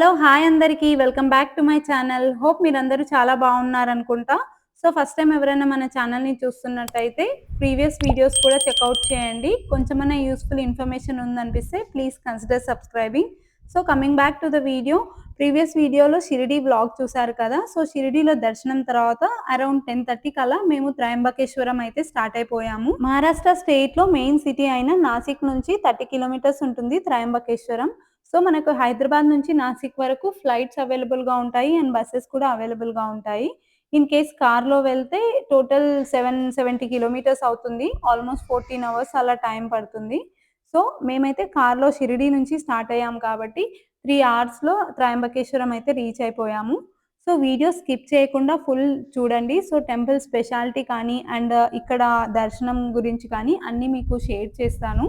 Hello hi అందరికీ. Welcome back to my channel. Hope మీరందరూ చాలా బాగున్నారనుకుంటా. సో ఫస్ట్ టైం ఎవరైనా మన ఛానల్ని చూస్తున్నట్టయితే ప్రీవియస్ వీడియోస్ కూడా చెక్అవుట్ చేయండి. కొంచెమైనా useful information ఉందనిపిస్తే please consider subscribing. So coming back to the video. Previous వీడియోలో షిరిడి వ్లాగ్ చూసారు కదా. సో షిరిడిలో దర్శనం తర్వాత అరౌండ్ టెన్ థర్టీ కల్లా మేము త్రయంబకేశ్వరం అయితే స్టార్ట్ అయిపోయాము. మహారాష్ట్ర స్టేట్లో మెయిన్ సిటీ అయిన నాసిక్ నుంచి థర్టీ కిలోమీటర్స్ ఉంటుంది త్రయంబకేశ్వరం. సో మనకు హైదరాబాద్ నుంచి నాసిక్ వరకు ఫ్లైట్స్ అవైలబుల్గా ఉంటాయి అండ్ బస్సెస్ కూడా అవైలబుల్గా ఉంటాయి. ఇన్ కేస్ కార్లో వెళ్తే టోటల్ సెవెన్ సెవెంటీ కిలోమీటర్స్ అవుతుంది. ఆల్మోస్ట్ ఫోర్టీన్ అవర్స్ అలా టైం పడుతుంది. సో మేమైతే కార్లో షిరిడి నుంచి స్టార్ట్ అయ్యాం కాబట్టి త్రీ అవర్స్లో త్రయంబకేశ్వరం అయితే రీచ్ అయిపోయాము. సో వీడియో స్కిప్ చేయకుండా ఫుల్ చూడండి. సో టెంపుల్ స్పెషాలిటీ కానీ అండ్ ఇక్కడ దర్శనం గురించి కానీ అన్నీ మీకు షేర్ చేస్తాను.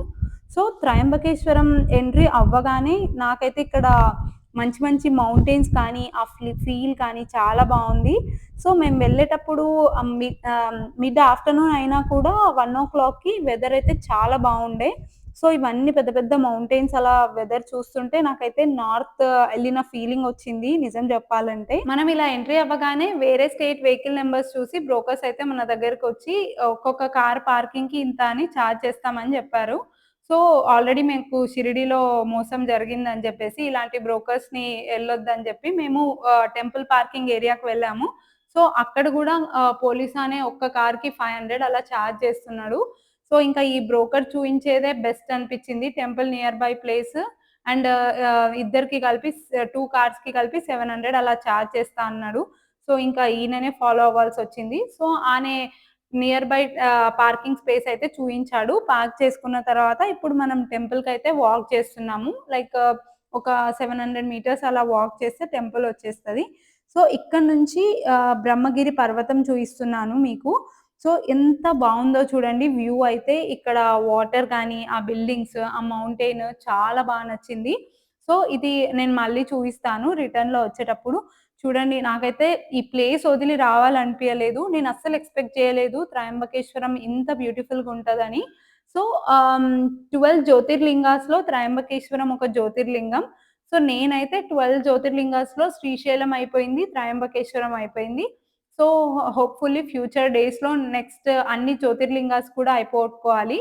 సో త్రయంబకేశ్వరం ఎంట్రీ అవ్వగానే నాకైతే ఇక్కడ మంచి మంచి మౌంటైన్స్ కానీ ఆ ఫీల్ కానీ చాలా బాగుంది. సో మేము వెళ్ళేటప్పుడు మిడ్ ఆఫ్టర్నూన్ అయినా కూడా వన్ ఓ క్లాక్కి వెదర్ అయితే చాలా బాగుండే. సో ఇవన్నీ పెద్ద పెద్ద మౌంటైన్స్ అలా వెదర్ చూస్తుంటే నాకైతే నార్త్ వెళ్ళిన ఫీలింగ్ వచ్చింది నిజం చెప్పాలంటే. మనం ఇలా ఎంట్రీ అవ్వగానే వేరే స్టేట్ వెహికల్ నెంబర్స్ చూసి బ్రోకర్స్ అయితే మన దగ్గరకు వచ్చి ఒక్కొక్క కార్ పార్కింగ్కి ఇంత అని ఛార్జ్ చేస్తామని చెప్పారు. సో ఆల్రెడీ మీకు షిరిడిలో మోసం జరిగిందని చెప్పేసి ఇలాంటి బ్రోకర్స్ని వెళ్ళొద్దని చెప్పి మేము టెంపుల్ పార్కింగ్ ఏరియాకి వెళ్ళాము. సో అక్కడ కూడా పోలీస్ అనే ఒక్క కార్కి ఫైవ్ హండ్రెడ్ అలా ఛార్జ్ చేస్తున్నాడు. సో ఇంకా ఈ బ్రోకర్ చూపించేదే బెస్ట్ అనిపించింది. Temple nearby place and ఇద్దరికి కలిపి టూ కార్స్కి కలిపి సెవెన్ హండ్రెడ్ అలా ఛార్జ్ చేస్తా అన్నాడు. సో ఇంకా ఈయననే ఫాలో అవ్వాల్సి వచ్చింది. సో ఆనే నియర్ బై పార్కింగ్ స్పేస్ అయితే చూపించాడు పార్క్ చేసుకున్న తర్వాత ఇప్పుడు మనం టెంపుల్కి అయితే వాక్ చేస్తున్నాము. లైక్ ఒక సెవెన్ హండ్రెడ్ మీటర్స్ అలా వాక్ చేస్తే టెంపుల్ వచ్చేస్తుంది. సో ఇక్కడ నుంచి బ్రహ్మగిరి పర్వతం చూపిస్తున్నాను మీకు. సో ఎంత బాగుందో చూడండి. వ్యూ అయితే ఇక్కడ వాటర్ కానీ ఆ బిల్డింగ్స్ ఆ మౌంటైన్ చాలా బాగా నచ్చింది. సో ఇది నేను మళ్ళీ చూపిస్తాను రిటర్న్లో వచ్చేటప్పుడు. చూడండి నాకైతే ఈ ప్లేస్ వదిలి రావాలనిపించలేదు నేను అస్సలు ఎక్స్పెక్ట్ చేయలేదు త్రయంబకేశ్వరం ఇంత బ్యూటిఫుల్గా ఉంటుందని. సో um, ట్వెల్వ్ జ్యోతిర్లింగాస్లో త్రయంబకేశ్వరం ఒక జ్యోతిర్లింగం. సో నేనైతే ట్వెల్వ్ జ్యోతిర్లింగాస్లో శ్రీశైలం అయిపోయింది త్రయంబకేశ్వరం అయిపోయింది. సో హోప్ఫుల్లీ ఫ్యూచర్ డేస్లో నెక్స్ట్ అన్ని జ్యోతిర్లింగాస్ కూడా అయిపోగొట్టుకోవాలి.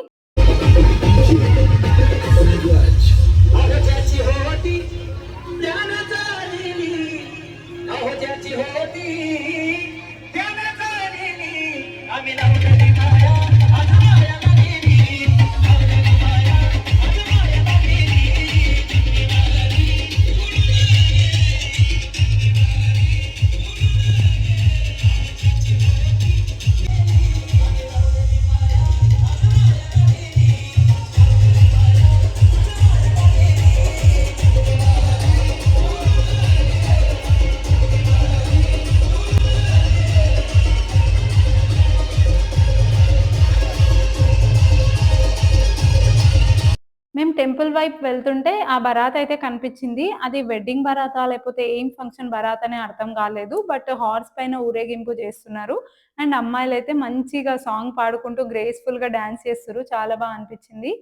టెంపుల్ వైపు వెళ్తుంటే ఆ బరాత్ అయితే కనిపించింది. అది వెడ్డింగ్ బరాతా లేకపోతే ఏం ఫంక్షన్ బరాత్ అనే అర్థం కాలేదు. బట్ హార్స్ పైన ఊరేగింపు చేస్తున్నారు. అండ్ అమ్మాయిలు అయితే మంచిగా సాంగ్ పాడుకుంటూ గ్రేస్ఫుల్గా డాన్స్ చేస్తారు చాలా బాగా అనిపించింది.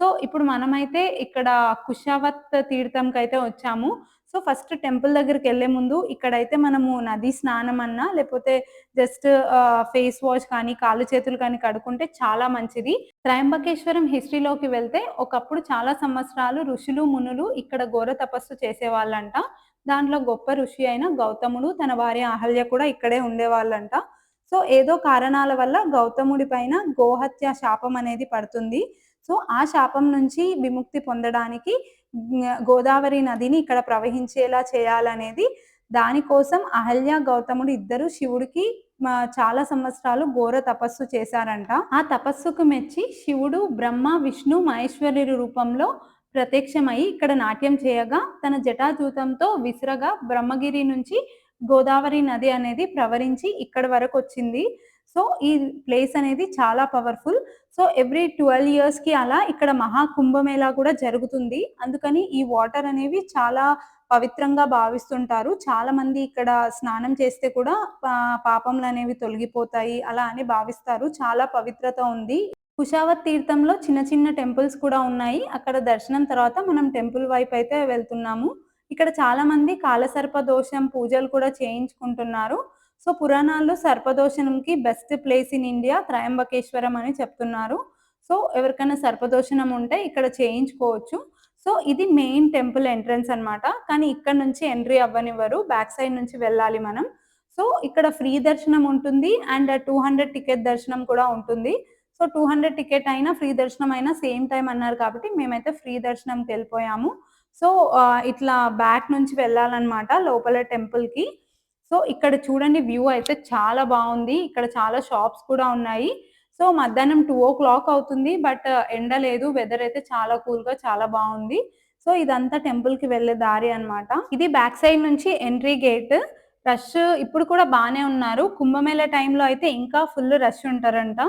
సో ఇప్పుడు మనమైతే ఇక్కడ కుషావత్ తీర్థంకి అయితే వచ్చాము. సో ఫస్ట్ టెంపుల్ దగ్గరికి వెళ్ళే ముందు ఇక్కడైతే మనము నది స్నానం అన్నా లేకపోతే జస్ట్ ఫేస్ వాష్ కానీ కాళ్ళు చేతులు కానీ కడుక్కుంటే చాలా మంచిది. త్రయంబకేశ్వరం హిస్టరీలోకి వెళ్తే ఒకప్పుడు చాలా సంవత్సరాలు ఋషులు మునులు ఇక్కడ ఘోర తపస్సు చేసేవాళ్ళంట. దాంట్లో గొప్ప ఋషి అయిన గౌతముడు తన భార్య అహల్య కూడా ఇక్కడే ఉండేవాళ్ళంట. సో ఏదో కారణాల వల్ల గౌతముడి పైన గోహత్య శాపం అనేది పడుతుంది. సో ఆ శాపం నుంచి విముక్తి పొందడానికి గోదావరి నదిని ఇక్కడ ప్రవహించేలా చేయాలనేది దానికోసం అహల్య గౌతముడు ఇద్దరు శివుడికి చాలా సంవత్సరాలు ఘోర తపస్సు చేశారంట. ఆ తపస్సుకు మెచ్చి శివుడు బ్రహ్మ విష్ణు మహేశ్వరి రూపంలో ప్రత్యక్షమై ఇక్కడ నాట్యం చేయగా తన జటాజూతంతో విసురగా బ్రహ్మగిరి నుంచి గోదావరి నది అనేది ప్రవరించి ఇక్కడ వరకు వచ్చింది. సో ఈ ప్లేస్ అనేది చాలా పవర్ఫుల్. సో ఎవ్రీ ట్వెల్వ్ ఇయర్స్కి అలా ఇక్కడ మహా కుంభమేళా కూడా జరుగుతుంది. అందుకని ఈ వాటర్ అనేవి చాలా పవిత్రంగా భావిస్తుంటారు. చాలా మంది ఇక్కడ స్నానం చేస్తే కూడా పాపములు అనేవి తొలగిపోతాయి అలా అని భావిస్తారు. చాలా పవిత్రత ఉంది. కుషావత్ తీర్థంలో చిన్న చిన్న టెంపుల్స్ కూడా ఉన్నాయి. అక్కడ దర్శనం తర్వాత మనం టెంపుల్ వైపు అయితే వెళ్తున్నాము. ఇక్కడ చాలా మంది కాలసర్ప దోషం పూజలు కూడా చేయించుకుంటున్నారు. సో పురాణాల్లో సర్పదోషణంకి best place in India Trimbakeshwar అని చెప్తున్నారు. సో ఎవరికైనా సర్పదోషణం ఉంటే ఇక్కడ చేయించుకోవచ్చు. సో ఇది మెయిన్ టెంపుల్ ఎంట్రన్స్ అన్నమాట. కానీ ఇక్కడ నుంచి ఎంట్రీ అవ్వనివ్వరు. బ్యాక్ సైడ్ నుంచి వెళ్ళాలి మనం. సో ఇక్కడ ఫ్రీ దర్శనం ఉంటుంది అండ్ టూ హండ్రెడ్ టికెట్ దర్శనం కూడా ఉంటుంది. సో టూ హండ్రెడ్ టికెట్ అయినా ఫ్రీ దర్శనం అయినా సేమ్ టైం అన్నారు కాబట్టి మేమైతే ఫ్రీ దర్శనంకి వెళ్ళిపోయాము. సో ఇట్లా బ్యాక్ నుంచి వెళ్ళాలన్నమాట లోపల టెంపుల్కి సో ఇక్కడ చూడండి వ్యూ అయితే చాలా బాగుంది. ఇక్కడ చాలా షాప్స్ కూడా ఉన్నాయి. సో మధ్యాహ్నం టూ ఓ క్లాక్ అవుతుంది. బట్ ఎండ లేదు. వెదర్ అయితే చాలా కూల్గా చాలా బాగుంది. సో ఇదంతా టెంపుల్కి వెళ్ళే దారి అన్నమాట. ఇది బ్యాక్ సైడ్ నుంచి ఎంట్రీ గేట్ రష్ ఇప్పుడు కూడా బాగానే ఉన్నారు. కుంభమేళ టైంలో అయితే ఇంకా ఫుల్ రష్ ఉంటారంట.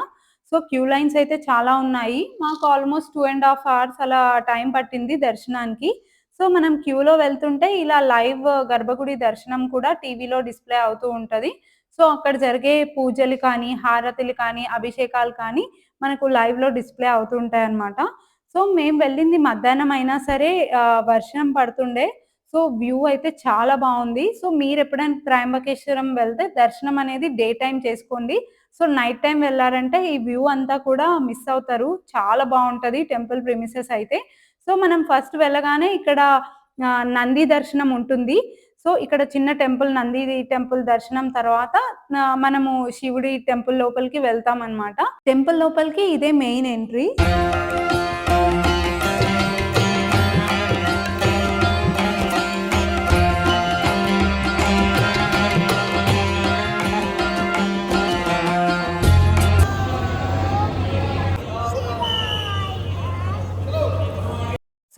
సో క్యూ లైన్స్ అయితే చాలా ఉన్నాయి. మాకు almost two and half hours అలా టైం పట్టింది దర్శనానికి. సో మనం క్యూలో వెళ్తుంటే ఇలా లైవ్ గర్భగుడి దర్శనం కూడా టీవీలో డిస్ప్లే అవుతూ ఉంటుంది. సో అక్కడ జరిగే పూజలు కానీ హారతులు కానీ అభిషేకాలు కానీ మనకు లైవ్లో డిస్ప్లే అవుతుంటాయి అన్నమాట. సో మేము వెళ్ళింది మధ్యాహ్నం అయినా సరే వర్షం పడుతుండే. సో వ్యూ అయితే చాలా బాగుంది. సో మీరు ఎప్పుడైనా త్రయంబకేశ్వరం వెళ్తే దర్శనం అనేది డే టైం చేసుకోండి. సో నైట్ టైం వెళ్ళారంటే ఈ వ్యూ అంతా కూడా మిస్ అవుతారు. చాలా బాగుంటది టెంపుల్ ప్రిమిసెస్ అయితే. సో మనం ఫస్ట్ వెళ్ళగానే ఇక్కడ నంది దర్శనం ఉంటుంది. సో ఇక్కడ చిన్న టెంపుల్ నంది టెంపుల్ దర్శనం తర్వాత మనము శివుడి టెంపుల్ లోపలికి వెళ్తాం అన్నమాట టెంపుల్ లోపలికి ఇదే మెయిన్ ఎంట్రీ.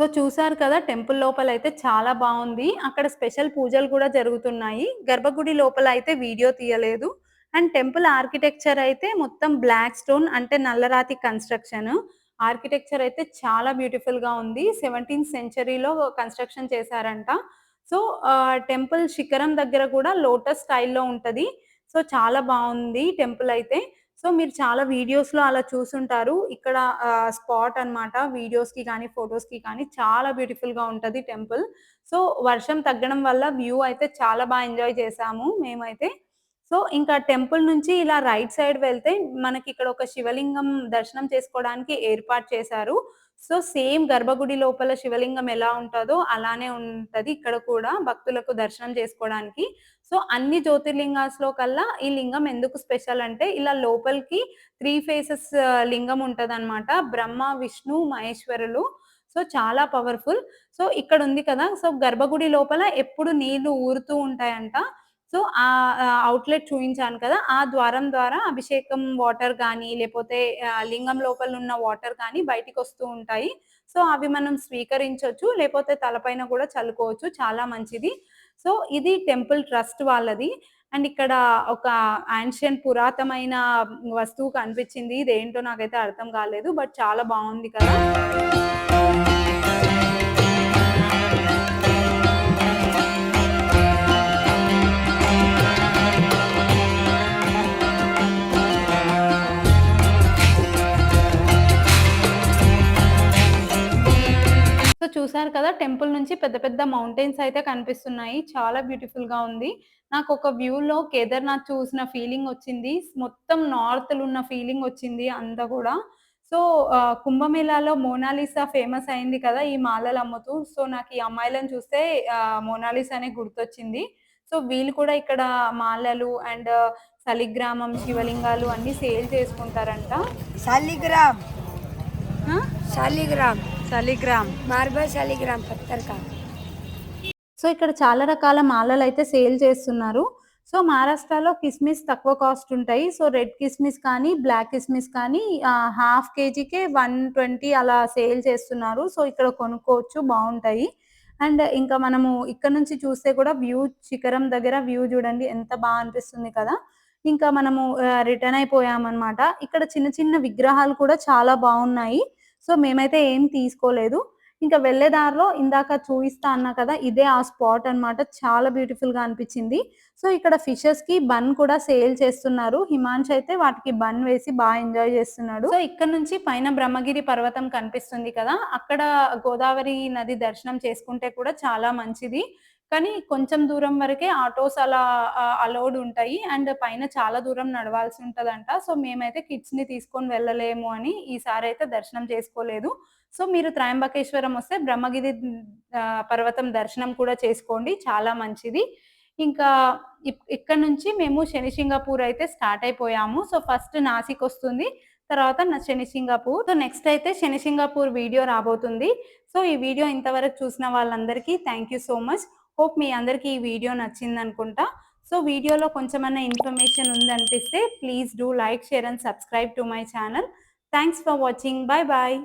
సో చూసారు కదా టెంపుల్ లోపల అయితే చాలా బాగుంది. అక్కడ స్పెషల్ పూజలు కూడా జరుగుతున్నాయి. గర్భగుడి లోపల అయితే వీడియో తీయలేదు. అండ్ టెంపుల్ ఆర్కిటెక్చర్ అయితే మొత్తం బ్లాక్ స్టోన్ అంటే నల్లరాతి కన్స్ట్రక్షన్. ఆర్కిటెక్చర్ అయితే చాలా బ్యూటిఫుల్గా ఉంది. సెవెంటీన్త్ సెంచరీలో కన్స్ట్రక్షన్ చేశారంట. సో టెంపుల్ శిఖరం దగ్గర కూడా లోటస్ స్టైల్లో ఉంటది. సో చాలా బాగుంది టెంపుల్ అయితే. సో మీరు చాలా వీడియోస్లో అలా చూసుంటారు. ఇక్కడ స్పాట్ అన్నమాట. వీడియోస్కి కానీ ఫొటోస్కి కానీ చాలా బ్యూటిఫుల్గా ఉంటది టెంపుల్. సో వర్షం తగ్గడం వల్ల వ్యూ అయితే చాలా బాగా ఎంజాయ్ చేసాము మేమైతే. సో ఇంకా టెంపుల్ నుంచి ఇలా రైట్ సైడ్ వెళ్తే మనకి ఇక్కడ ఒక శివలింగం దర్శనం చేసుకోవడానికి ఏర్పాటు చేశారు. సో సేమ్ గర్భగుడి లోపల శివలింగం ఎలా ఉంటుందో అలానే ఉంటది ఇక్కడ కూడా భక్తులకు దర్శనం చేసుకోవడానికి. సో అన్ని జ్యోతిర్లింగాస్లో కల్లా ఈ లింగం ఎందుకు స్పెషల్ అంటే ఇలా లోపలికి త్రీ ఫేసెస్ లింగం ఉంటది బ్రహ్మ విష్ణు మహేశ్వరులు. సో చాలా పవర్ఫుల్. సో ఇక్కడ ఉంది కదా సో గర్భగుడి లోపల ఎప్పుడు నీళ్ళు ఊరుతూ ఉంటాయంట. సో ఆ అవుట్లెట్ చూపించాను కదా ఆ ద్వారం ద్వారా అభిషేకం వాటర్ కానీ లేకపోతే లింగం లోపల ఉన్న వాటర్ కానీ బయటికి వస్తూ ఉంటాయి. సో అవి మనం స్వీకరించవచ్చు లేకపోతే తలపైన కూడా చల్లుకోవచ్చు. చాలా మంచిది. సో ఇది టెంపుల్ ట్రస్ట్ వాళ్ళది. అండ్ ఇక్కడ ఒక ఆన్షియన్ పురాతనమైన వస్తువు కనిపించింది. ఇదేంటో నాకైతే అర్థం కాలేదు బట్ చాలా బాగుంది కదా. చూసారు కదా టెంపుల్ నుంచి పెద్ద పెద్ద మౌంటైన్స్ అయితే కనిపిస్తున్నాయి. చాలా బ్యూటిఫుల్గా ఉంది. నాకు ఒక వ్యూలో కేదార్నాథ్ చూసిన ఫీలింగ్ వచ్చింది. మొత్తం నార్త్ ఉన్న ఫీలింగ్ వచ్చింది అంతా కూడా. సో కుంభమేళాలో మోనాలిసా ఫేమస్ అయింది కదా ఈ మాలలు అమ్ముతూ. సో నాకు ఈ అమ్మాయిలను చూస్తే మోనాలిసా అనే గుర్తొచ్చింది. సో వీళ్ళు కూడా ఇక్కడ మాలలు అండ్ సలిగ్రామం శివలింగాలు అన్ని సేల్ చేసుకుంటారంట. शालिग्राम ఆ? शालिग्राम సలిగ్రామ్ मार्बल शालिग्राम पत्थर का సో ఇక్కడ చాలా రకాల మాలలు అయితే సేల్ చేస్తున్నారు సో మహారాష్ట్రలో కిస్మిస్ తక్కువ కాస్ట్ ఉంటాయి సో రెడ్ కిస్మిస్ కానీ బ్లాక్ కిస్మిస్ కానీ హాఫ్ కేజీకే వన్ ట్వంటీ అలా సేల్ చేస్తున్నారు సో ఇక్కడ కొనుక్కోవచ్చు బాగుంటాయి అండ్ ఇంకా మనము ఇక్కడ నుంచి చూస్తే కూడా వ్యూ శిఖరం దగ్గర వ్యూ చూడండి ఎంత బాగా అనిపిస్తుంది కదా ఇంకా మనము రిటర్న్ అయిపోయామన్నమాట ఇక్కడ చిన్న చిన్న విగ్రహాలు కూడా చాలా బాగున్నాయి సో మేమైతే ఏం తీసుకోలేదు. ఇంకా వెళ్ళే దారిలో ఇందాక చూపిస్తా అన్నా కదా ఇదే ఆ స్పాట్ అన్నమాట. చాలా బ్యూటిఫుల్గా అనిపించింది. సో ఇక్కడ ఫిషెస్కి బన్ కూడా సేల్ చేస్తున్నారు. హిమాంష్ అయితే వాటికి బన్ వేసి బాగా ఎంజాయ్ చేస్తున్నాడు. సో ఇక్కడ నుంచి పైన బ్రహ్మగిరి పర్వతం కనిపిస్తుంది కదా అక్కడ గోదావరి నది దర్శనం చేసుకుంటే కూడా చాలా మంచిది. కానీ కొంచెం దూరం వరకే ఆటోస్ అలా అలౌడ్ ఉంటాయి. అండ్ పైన చాలా దూరం నడవాల్సి ఉంటదంట. సో మేమైతే కిడ్స్ని తీసుకొని వెళ్ళలేము అని ఈసారి అయితే దర్శనం చేసుకోలేదు. సో మీరు త్రయంబకేశ్వరం వస్తే బ్రహ్మగిరి పర్వతం దర్శనం కూడా చేసుకోండి. చాలా మంచిది. ఇంకా ఇప్- ఇక్కడ నుంచి మేము శని సింగపూర్ అయితే స్టార్ట్ అయిపోయాము. సో ఫస్ట్ నాసిక్ వస్తుంది. తర్వాత నా శని సింగపూర్ సో నెక్స్ట్ అయితే శని సింగపూర్ వీడియో రాబోతుంది. సో ఈ వీడియో ఇంతవరకు చూసిన వాళ్ళందరికీ thank you so much. Hope మీ అందరికీ ఈ వీడియో నచ్చింది అనుకుంటా సో వీడియోలో కొంచెమన్నా information ఉందనిపిస్తే please do like share and subscribe to my channel. Thanks for watching. Bye bye